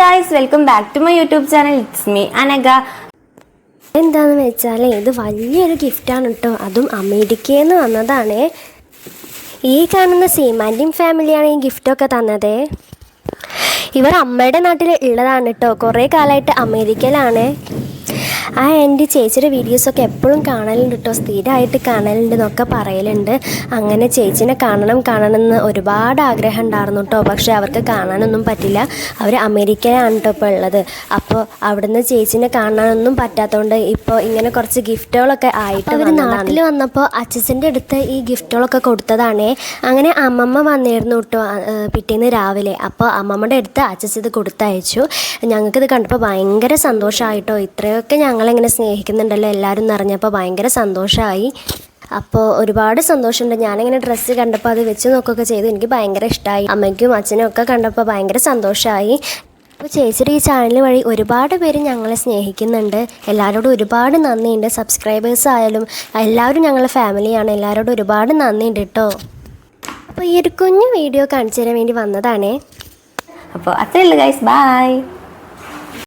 Guys welcome back to my YouTube channel it's me Anagha എന്താണെന്ന് വെച്ചാൽ ഇത് വലിയൊരു ഗിഫ്റ്റാണ് കേട്ടോ അതും അമേരിക്കയിൽ വന്നതാണ്. ഈ കാണുന്ന സീമാന്റിയും ഫാമിലിയാണ് ഈ ഗിഫ്റ്റൊക്കെ തന്നത്. ഇവർ അമ്മയുടെ നാട്ടിൽ ഉള്ളതാണ് കേട്ടോ കുറേ കാലമായിട്ട് അമേരിക്കയിലാണ്. ആ എന്റെ ചേച്ചിയുടെ വീഡിയോസൊക്കെ എപ്പോഴും കാണലുണ്ട് കേട്ടോ സ്ഥിരമായിട്ട് കാണലുണ്ട് എന്നൊക്കെ പറയലുണ്ട്. അങ്ങനെ ചേച്ചിനെ കാണണം കാണണം എന്ന് ഒരുപാട് ആഗ്രഹം ഉണ്ടായിരുന്നു കേട്ടോ പക്ഷേ അവർക്ക് കാണാനൊന്നും പറ്റില്ല. അവർ അമേരിക്കയിലാണ് കേട്ടോ ഇപ്പോൾ ഉള്ളത്. അപ്പോൾ അവിടുന്ന് ചേച്ചിനെ കാണാനൊന്നും പറ്റാത്തതുകൊണ്ട് ഇപ്പോൾ ഇങ്ങനെ കുറച്ച് ഗിഫ്റ്റുകളൊക്കെ ആയിട്ട് അവർ നാട്ടിൽ വന്നപ്പോൾ അച്ഛന്റെ അടുത്ത് ഈ ഗിഫ്റ്റുകളൊക്കെ കൊടുത്തതാണേ. അങ്ങനെ അമ്മമ്മ വന്നിരുന്നു കേട്ടോ പിറ്റേന്ന് രാവിലെ. അപ്പോൾ അമ്മമ്മയുടെ അടുത്ത് അച്ഛൻ ഇത് കൊടുത്തയച്ചു. ഞങ്ങൾക്കിത് കണ്ടപ്പോൾ ഭയങ്കര സന്തോഷമായിട്ടോ ഇത്രയൊക്കെ ഞങ്ങളിങ്ങനെ സ്നേഹിക്കുന്നുണ്ടല്ലോ എല്ലാവരും എന്നറിഞ്ഞപ്പോൾ ഭയങ്കര സന്തോഷമായി അപ്പോൾ ഒരുപാട് സന്തോഷമുണ്ട്. ഞാനിങ്ങനെ ഡ്രസ്സ് കണ്ടപ്പോൾ അത് വെച്ച് നോക്കുകയൊക്കെ ചെയ്തു. എനിക്ക് ഭയങ്കര ഇഷ്ടമായി അമ്മയ്ക്കും അച്ഛനും ഒക്കെ കണ്ടപ്പോൾ ഭയങ്കര സന്തോഷമായി അപ്പോൾ ചേച്ചിയുടെ ഈ ചാനൽ വഴി ഒരുപാട് പേര് ഞങ്ങളെ സ്നേഹിക്കുന്നുണ്ട്. എല്ലാവരോടും ഒരുപാട് നന്ദിയുണ്ട്. സബ്സ്ക്രൈബേഴ്സ് ആയാലും എല്ലാവരും ഞങ്ങളുടെ ഫാമിലിയാണ് എല്ലാവരോടും ഒരുപാട് നന്ദിയുണ്ട് കേട്ടോ അപ്പോൾ ഈ ഒരു കുഞ്ഞു വീഡിയോ കാണിച്ചു തരാൻ വേണ്ടി വന്നതാണേ. അപ്പോൾ അത്രേ ഉള്ളൂ ഗൈസ് ബൈ